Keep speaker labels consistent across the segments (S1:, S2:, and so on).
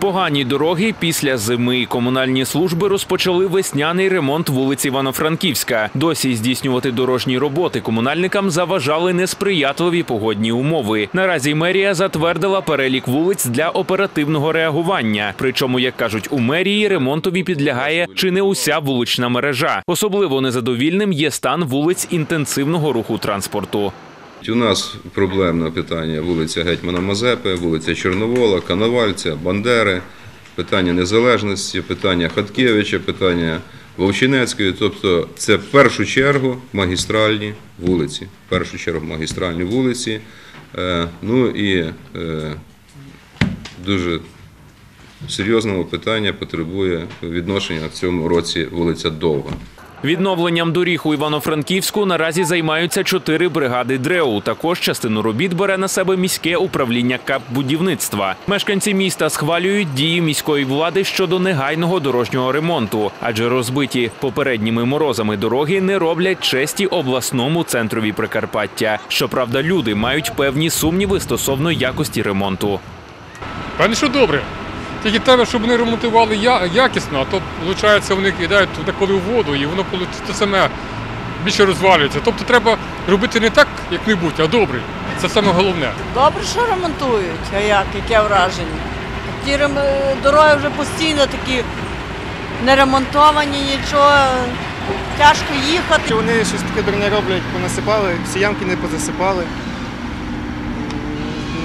S1: Погані дороги після зими. Комунальні служби розпочали весняний ремонт вулиці Івано-Франківська. Досі здійснювати дорожні роботи комунальникам заважали несприятливі погодні умови. Наразі мерія затвердила перелік вулиць для оперативного реагування. Причому, як кажуть у мерії, ремонтові підлягає чи не уся вулична мережа. Особливо незадовільним є стан вулиць інтенсивного руху транспорту.
S2: У нас проблемне питання вулиця Гетьмана Мазепи, вулиця Чорновола, Коновальця, Бандери, питання незалежності, питання Хаткевича, питання Вовчинецької. Тобто це в першу чергу магістральні вулиці. В першу чергу магістральні вулиці. Е, Ну і е, дуже серйозного питання потребує відношення в цьому році вулиця Довга.
S1: Відновленням доріг у Івано-Франківську наразі займаються чотири бригади ДРЕУ. Також частину робіт бере на себе міське управління капбудівництва. Мешканці міста схвалюють дії міської влади щодо негайного дорожнього ремонту, адже розбиті попередніми морозами дороги не роблять честі обласному центрові Прикарпаття. Щоправда, люди мають певні сумніви стосовно якості ремонту.
S3: Певне, що добре. Тільки треба, щоб вони ремонтували якісно, а то, виходить, вони кидають туди коли в воду, і воно коли те саме більше розвалюється. Тобто треба робити не так, як-небудь, а добре. Це саме головне.
S4: Добре, що ремонтують, а як, яке враження? Ті рем- дороги вже постійно такі не ремонтовані, нічого, тяжко їхати.
S5: Вони щось таке дурне роблять, понасипали, всі ямки не позасипали.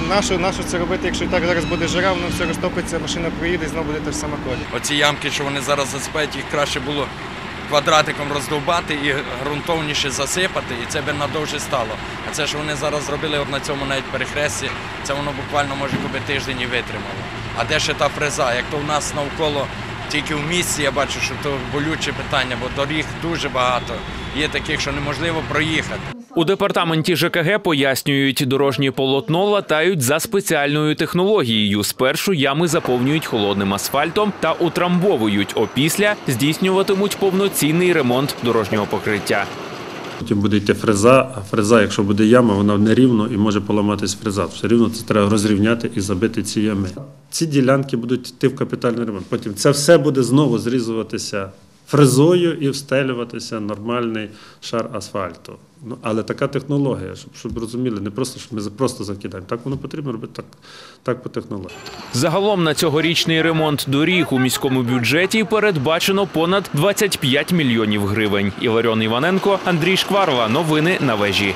S5: Нащо, нащо це робити, якщо так зараз буде жара, воно все розтопиться, машина проїде і знову буде те ж саме колі.
S6: Оці ямки, що вони зараз засипають, їх краще було квадратиком роздовбати і ґрунтовніше засипати, і це би надовше стало. А це, що вони зараз зробили от на цьому навіть перехресті, це воно буквально може би тиждень і витримало. А де ще та фреза? Як то в нас навколо тільки в місті я бачу, що то болюче питання, бо доріг дуже багато. Є таких, що неможливо проїхати.
S1: У департаменті ЖКГ пояснюють, дорожнє полотно латають за спеціальною технологією. Спершу ями заповнюють холодним асфальтом та утрамбовують. Опісля здійснюватимуть повноцінний ремонт дорожнього покриття.
S7: Потім буде йти фреза, а фреза, якщо буде яма, вона нерівно і може поламатись фреза. Все рівно це треба розрівняти і забити ці ями. Ці ділянки будуть йти в капітальний ремонт. Потім це все буде знову зрізуватися фрезою і встелюватися нормальний шар асфальту. Ну, але така технологія, щоб, щоб розуміли, не просто, що ми просто закидаємо. Так воно потрібно робити так, так по технології.
S1: Загалом на цьогорічний ремонт доріг у міському бюджеті передбачено понад 25 мільйонів гривень. Іларіон Іваненко, Андрій Шкварова. Новини на вежі.